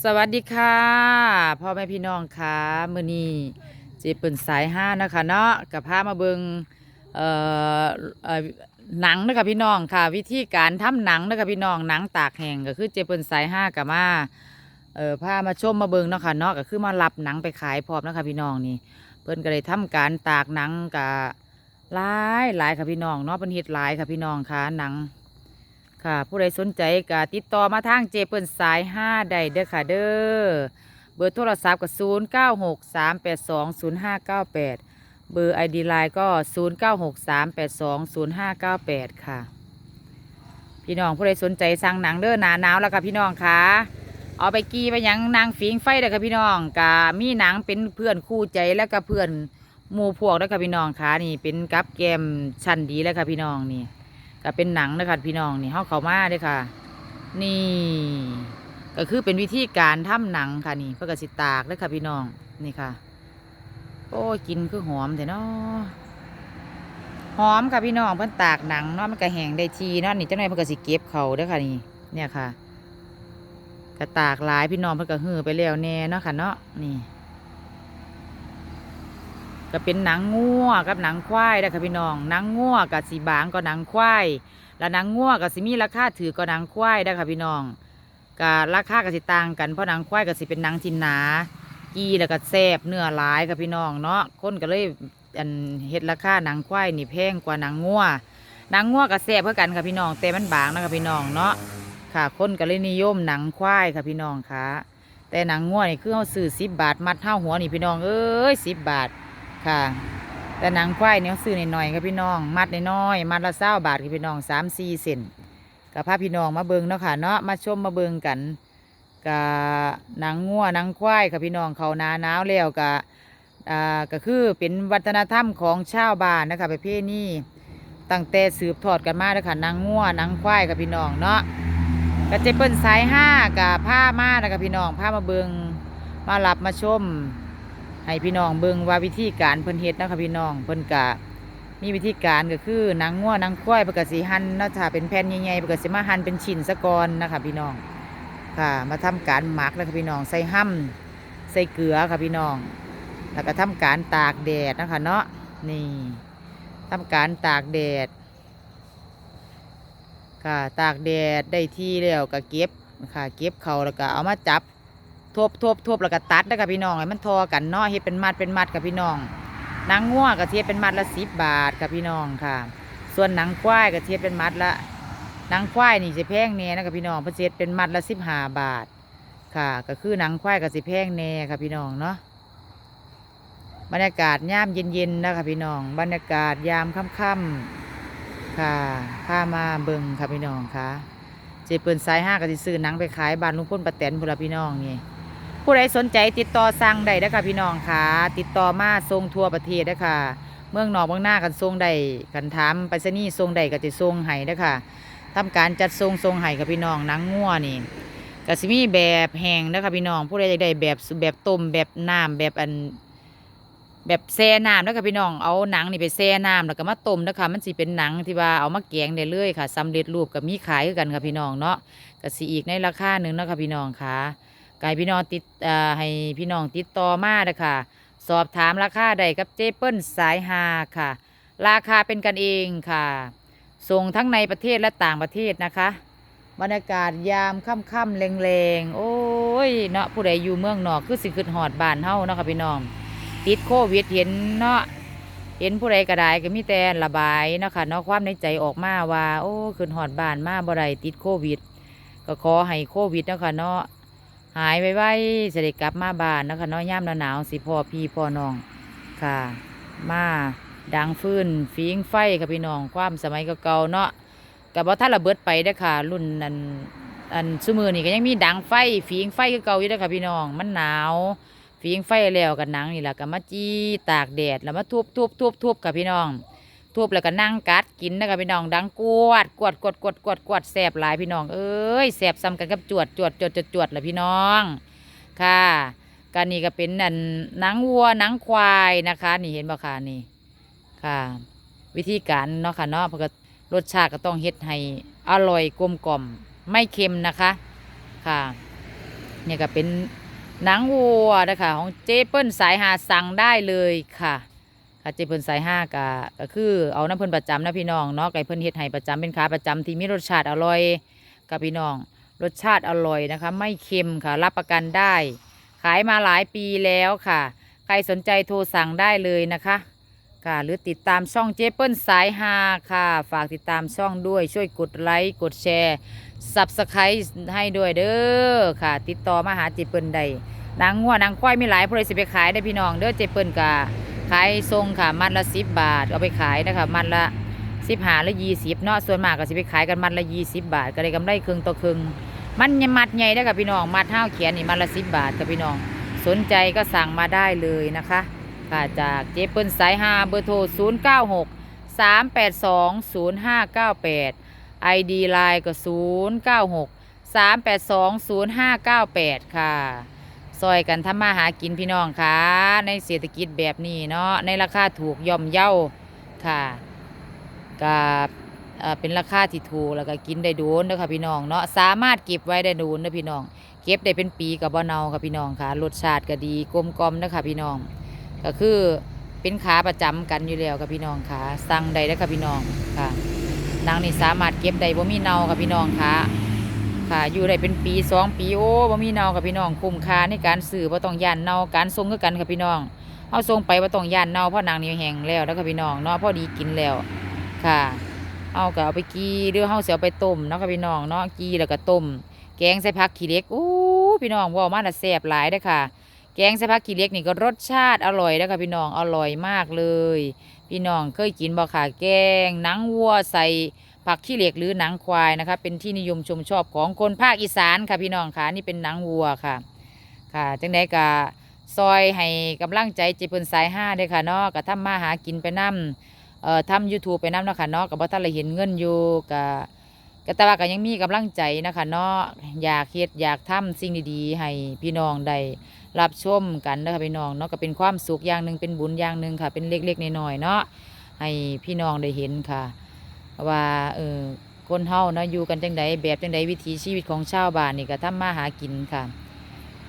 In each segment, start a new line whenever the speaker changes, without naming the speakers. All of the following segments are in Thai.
สวัสดีค่ะพ่อแม่พี่น้องค่ะมื้อนี้เจเปิ่นสายห้านะคะเนาะกับพามาเบิงเอ่อเอ่อหนังนะคะพี่น้องค่ะ วิธีการทำหนังนะคะพี่น้องหนังตากแห้งก็คือเจเปิ่นสายห้ากับมาเอ่อพามาชมมาเบิงเนาะค่ะเนาะก็คือมารับหนังไปขายพร้อมนะคะพี่น้องนี่ เพิ่นก็เลยทำการตากหนังกับหลายหลายค่ะพี่น้องเนาะเป็นเฮ็ดหลายค่ะพี่น้องค่ะหนัง ค่ะ ผู้ใดสนใจก็ติดต่อมาทางเจเปิลสาย5ได้เด้อค่ะเด้อเบอร์โทรศัพท์ก็0 9 6 3 8 2 0 5 9 8เบอร์ ID ไลน์ก็0 9 6 3 8 2 0 5 9 8ค่ะ พี่น้องผู้ใดสนใจสั่งหนังเด้อหนาหนาวแล้วค่ะพี่น้องค่ะเอาไปกีไปยังนางฟิงไฟเด้อค่ะพี่น้องกะมีหนังเป็นเพื่อนคู่ใจแล้วก็เพื่อนหมู่พวกเด้อค่ะพี่น้องค่ะนี่เป็นกับแกมชั้นดีแล้วค่ะพี่น้องนี่ ก็เป็นหนังนะคะพี่น้องนี่เฮาเข้ามาเด้ค่ะ นี่ ก็คือเป็นวิธีการทำหนังค่ะนี่เพื่อกสิตากเด้ค่ะพี่น้องนี่ค่ะ โอ้กินคือหอมแต่เนาะหอมค่ะพี่น้องเพิ่นตากหนังเนาะมันก็แห้งได้ทีเนาะนี่จังไดเพิ่นก็สิเก็บเขาเด้อค่ะนี่เนี่ยค่ะก็ตากหลายพี่น้องเพิ่นก็หือไปแล้วแน่เนาะค่ะเนาะนี่ ก็เป็นหนังงัวกับหนังควายนะคะพี่น้องหนังงัวกับสีบางก็หนังควายแล้วหนังงัวกับสีมีราคาถือก็หนังควายนะคะพี่น้องก็ราคาก็สิต่างกันเพราะหนังควายก็สิเป็นหนังที่หนากีแล้วก็แซบเนื้อหลายค่ะพี่น้องเนาะคนก็เลยอันเฮ็ดราคาหนังควายนี่แพงกว่าหนังงัวหนังงัวก็แซบเพื่อกันค่ะพี่น้องแต่มันบางนะคะพี่น้องเนาะค่ะคนก็เลยนิยมหนังควายค่ะพี่น้องค่ะ แต่หนังงัวนี่คือเขาซื้อสิบบาทมัดเท่าหัวนี่พี่น้องเอ้ยสิบบาท ค่ะ แต่หนังควายเนี่ยซื้อหน่อยๆครับพี่น้อง มัดน้อยๆมัดละเศร้าบาทครับพี่น้องสามสี่เซนกับพาพี่น้องมาเบิงเนาะค่ะเนาะมาชมมาเบิงกันกับหนังงัวหนังควายครับพี่น้องเขาหนาหนาวแล้วกับอ่าก็คือเป็นวัฒนธรรมของชาวบ้านนะคะประเภทนี้ตั้งแต่สืบทอดกันมาเลยค่ะหนังงัวหนังควายครับพี่น้องเนาะก็เจเปิ้ลสายห้ากับผ้ามานะคะพี่น้องผ้ามาเบิงมาหลับมาชม ให้พี่น้องเบิ่งว่าวิธีการเพิ่นเฮ็ดนะค่ะพี่น้องเพิ่นกะมีวิธีการก็คือนังงัวนังควายเพิ่นก็สิหั่นเนาะถ้าเป็นแผ่นใหญ่ๆเพิ่นก็สิมาหั่นเป็นชิ้นซะก่อนนะคะพี่น้องค่ะ มาทำการหมักแล้วค่ะพี่น้องใส่ห้ำใส่เกลือค่ะพี่น้อง แล้วก็ทำการตากแดดนะคะเนาะนี่ทำการตากแดดค่ะตากแดดได้ที่แล้วก็เก็บค่ะเก็บเขาแล้วก็เอามาจับ ทบทบทบแล้วก็ตัดนะคะพี่น้องให้มันทอกันเนาะเฮ็ดเป็นมัดเป็นมัดค่ะพี่น้องหนังงัวกระเทียบเป็นมัดละสิบบาทค่ะพี่น้องค่ะ ส่วนหนังควายกระเทียบเป็นมัดละหนังควายนี่จะแพงแน่นะคะพี่น้องเพระเศษเป็นมัดละสิบห้าบาท ค่ะ ก็คือหนังควายก็สิแพงแน่ค่ะพี่น้องเนาะบรรยากาศยามเย็นๆนะคะพี่น้อง บรรยากาศยามค่ำๆค่ะพามาเบิ่งค่ะพี่น้องค่ะเจเปิลสายห้าก็สิซื้อหนังไปขายบ้านลุงพลป้าแตนพุ่นลพี่น้องนี่ ผู้ใดสนใจติดต่อสั่งได้เด้อค่ะพี่น้องค่ะติดต่อมาส่งทั่วประเทศเด้อค่ะเมืองนอกเมืองหน้ากันส่งได้กันถามไปรษณีย์ส่งได้ก็จะส่งให้เด้อค่ะทำการจัดส่งส่งให้กับพี่น้องนังงัวนี่ก็สิมีแบบแห้งเด้อค่ะพี่น้องผู้ใดอยากได้แบบแบบต้มแบบน้ำแบบอันแบบแช่น้ำเด้อค่ะพี่น้องเอาหนังนี่ไปแช่น้ำแล้วก็มาต้มเด้อค่ะมันสิเป็นหนังที่ว่าเอามาแกงได้เลยค่ะสำเร็จรูปก็มีขายกันค่ะพี่น้องเนาะก็สิอีกในราคาหนึ่งนะคะพี่น้องค่ะ กายพี่น้องติดให้พี่น้องติดต่อมาเด้อค่ะ สอบถามราคาใดกับเจเปิ้ลสายฮาค่ะ ราคาเป็นกันเองค่ะ ส่งทั้งในประเทศและต่างประเทศนะคะ บรรยากาศยามค่ำๆแรงๆ โอ้ยเนาะผู้ใดอยู่เมืองนอกคือสิขึ้นหอดบานเฮาเนาะค่ะพี่น้อง ติดโควิดเห็นเนาะเห็นผู้ใดก็ได้ก็มีแต่ระบายนะคะเนาะความในใจออกมาว่า โอ้ขึ้นหอดบานมาบ่ได้ติดโควิด ก็ขอให้โควิดนะคะเนาะ หายไวๆจะได้กลับมาบ้านนะคะนาะย่ามหนาวสิพ่อพี่พ่อน้องค่ะ มาดังฟื้นฟิงไฟค่ะพี่น้องความสมัยเก่าๆเนาะกับว่าถ้าระเบิดไปเด้ค่ะ รุ่นนั้นอันซุมือนี่ก็ยังมีดังไฟฟิงไฟคือเก่าอยู่เด้ค่ะพี่น้อง มันหนาวฟิงไฟแล้วกับหนังนี่แหละก็มาจี้ตากแดดแล้วมาทุบทุบทุบทุบค่ะพี่น้อง ทุบแล้วก็นั่งกัดกินนะคะพี่น้องดังกวดกวดกวดกวดกวดกวดแสบหลายพี่น้องเอ้ยแสบซ้ำกันกับจวดจวดจวดจวดจวดแหละพี่น้องค่ะการนี่ก็เป็นนันหนังวัวหนังควายนะคะ นี่เห็นบ่ค่ะนี่ค่ะ วิธีการเนาะค่ะเนาะเพราะก็รสชาติก็ต้องเฮ็ดให้อร่อยกลมกล่อมไม่เค็มนะคะค่ะเนี่ยก็เป็นหนังวัวนะคะของเจเปิลสายหาสั่งได้เลยค่ะ ค่ะเจเปิลสายห้าก็ก็คือเอาน้ำเพิ่นประจำนะพี่น้องเนาะไก่เพิ่นเฮ็ดให้ประจำเป็นขาประจำที่มีรสชาติอร่อยกับพี่น้อง รสชาติอร่อยนะคะ ไม่เค็มค่ะรับประกันได้ ขายมาหลายปีแล้วค่ะ ใครสนใจโทรสั่งได้เลยนะคะค่ะหรือติดตามช่องเจเปิลสายฮาค่ะ ฝากติดตามช่องด้วยช่วยกดไลค์กดแชร์สับสไครให้ด้วยเด้อค่ะ ติดต่อมาหาเจเปิลได้นางงัวนางควายมีหลายผู้ใดสิไปขายได้พี่น้องเด้อเจเปิลกะ ขายทรงค่ะ มัดละสิบบาท เอาไปขายนะคะมัดละสิบหาหรือยี่สิบเนาะส่วนมากก็สิไปขายกันมัดละยี่สิบบาท ก็ได้กำไรครึ่งต่อครึ่งมันยังมัดใหญ่ได้อค่ะพี่น้องมัดเท้าเขียนนี่มัดละสิบบาทค่ะพี่น้อง สนใจก็สั่งมาได้เลยนะคะค่ะจากเจเปิลสายฮาเบอร์โทร0 9 6 3 8 2 0 5 9 8 ID ไอดีไลน์ก็0 9 6 3 8 2 0 5 9 8ค่ะ ซอยกันทำมาหากินพี่น้องค่ะ ในเศรษฐกิจแบบนี้เนาะในราคาถูกย่อมเย่าค่ะกับเออเป็นราคาที่ถูกแล้วก็กินได้โดนเด้อค่ะพี่น้องเนาะสามารถเก็บไว้ได้โดนเด้อพี่น้อง เก็บได้เป็นปีกับบ่เนาค่ะพี่น้องค่ะรสชาติก็ดีกลมกลมนะคะพี่น้อง ก็คือเป็นขาประจำกันอยู่แล้วค่ะพี่น้องค่ะสั่งได้แล้วค่ะพี่น้องค่ะนางนี่สามารถเก็บได้บ่มีเนาค่ะพี่น้องค่ะ ค่ะอยู่ได้เป็นปีสองปีโอ้บ่มีเนาค่ะพี่น้องคุ้มค่าในการซื้อบ่ต้องย่านเนาการส่งคือกันค่ะพี่น้องเอาส่งไปบ่ต้องย่านเนาเพราะนางนี่แห้งแล้วแล้วค่ะพี่น้องเนาะพอดีกินแล้วค่ะ เอาก็เอาไปกีหรือเฮาสิเอาไปต้มเนาะค่ะพี่น้องเนาะกีแล้วก็ต้ม แกงใส่ผักขี้เล็กอู้พี่น้องว่ามาน่ะแซ่บหลายเด้อค่ะ แกงใส่ผักขี้เล็กนี่ก็รสชาติอร่อยนะคะพี่น้องอร่อยมากเลย พี่น้องเคยกินบ่ค่ะแกงหนังวัวใส่ ผักขี้เหล็กหรือหนังควายนะคะ เป็นที่นิยมชมชอบของคนภาคอีสานค่ะพี่น้องค่ะนี่เป็นหนังวัวค่ะ ค่ะจังไดก็ซอยให้กำลังใจเจเปินสายห้าเด้ค่ะเนาะก็ทำมาหากินไปนํเอ่อทำ YouTube ไปนํเนาะค่ะเนาะก็บ่ทันได้เห็นเงินอยู่ก็ก็แต่ว่าก็ยังมีกำลังใจนะคะเนาะอยากเฮ็ดอยากทำสิ่งดีๆให้พี่น้องได้รับชมกันนะคะพี่น้องเนาะก็เป็นความสุขอย่างหนึ่งเป็นบุญอย่างหนึ่งค่ะ เป็นเล็กๆน้อยๆเนาะให้พี่น้องได้เห็นค่ะ ว่าเออคนเฮาเนะอยู่กันจังใดแบบจังใดวิถีชีวิตของชาวบ้านนี่ก็ทำมาหากินค่ะ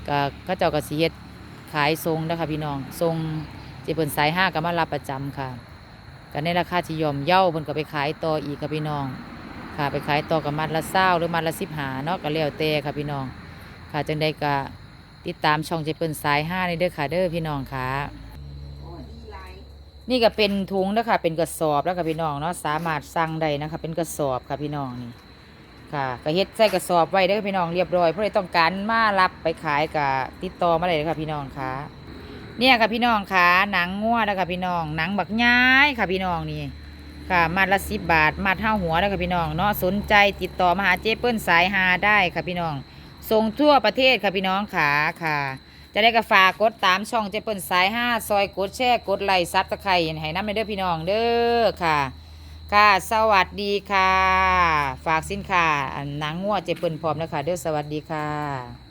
ก็เขาเจ้าก็สิเฮ็ดขายทรงนะคะพี่น้องทรงเจเปินสายห้าก็มารับประจำค่ะก็ในราคาที่ยอมเย่าเพิ่นก็ไปขายต่ออีกค่ะพี่น้องค่ะไปขายต่อกับมัดละเศร้าหรือมัดละสิบหาเนาะก็แล้วแต่ค่ะพี่น้อง ค่ะจังใดก็ติดตามช่องเจเปิลสายห้าในเด้อค่ะเด้อพี่น้องค่ะ นี่ก็เป็นถุงนะคะเป็นกระสอบแล้วค่ะพี่น้องเนาะสามารถสั่งได้นะคะ เป็นกระสอบค่ะพี่น้องนี่ค่ะก็เฮ็ดใส่กระสอบไว้เด้อพี่น้องเรียบร้อยเพราะใครต้องการมารับไปขายกับติดต่อมาเลยค่ะพี่น้องค่ะเนี่ยค่ะพี่น้องค่ะหนังงัวนะคะพี่น้องหนังบักย้ายค่ะพี่น้องนี่ค่ะมัดละสิบบาทมัดเท่าหัวแล้วค่ะพี่น้องเนาะสนใจติดต่อมาหาเจ๊เปิ้ลสายหาได้ค่ะพี่น้องส่งทั่วประเทศค่ะพี่น้องขาค่ะ จะได้กระฝากกดตามช่องเจเปิลสายห้าซอยกดแชร์กดไลค์ซับตะไคร้ให้น้ำในเด้อพี่น้องเด้อค่ะ ค่ะ สวัสดีค่ะ ฝากสินค้านหนังงัวเจเปิลพร้อมนะคะเด้อสวัสดีค่ะ